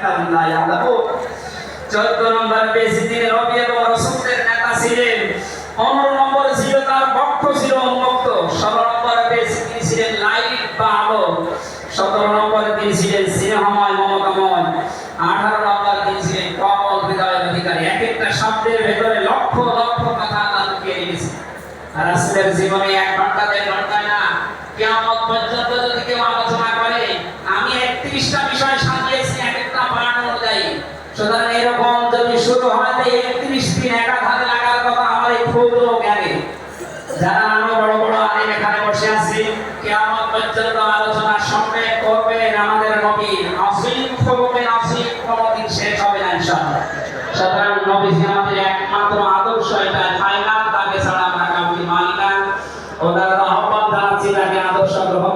ইন্নাহুম লা ইয়ালামুন 14 নম্বর পেজে তিনি নবী এবং রাসূলের নেতা ছিলেন 15 নম্বর ছিল তার বক্ষ ছিল উন্মুক্ত 16 নম্বর পেজে তিনি ছিলেন লাইট বা আলো 17 নম্বরে তিনি ছিলেন স্নেহময় মমতাময় 18 নম্বর তিনি ছিলেন কমল হৃদয়ের অধিকারী এক একটা শব্দের ভেতরে লক্ষ লক্ষ কথা তার লুকিয়ে রেখেছে রাসূলের জীবনে এক ঘণ্টা দেড় ঘন্টায় না। কিয়ামত পর্যন্ত যদি কেউ সুতরাং এরকম যদি শুরু হয় একত্রিশ দিন একাধারে লাগার কথা আমার এই ক্ষুদ্র জ্ঞানে যারা আমরা বড় বড় আলিম এখানে বসে আছি, কিয়ামত পর্যন্ত আলোচনা সঙ্গে করবেন আমাদের নবী। আসিম করবেন আসিম কোনদিন শেষ হবে না, ইনশাআল্লাহ। সুতরাং নবীজি আমাদের একমাত্র আদর্শ এটা ফাইনাল তাকে ছাড়া আমরা কাউকে মানি না। ওনার আহ্বান জানাচ্ছি তাকে আদর্শ গ্রহণ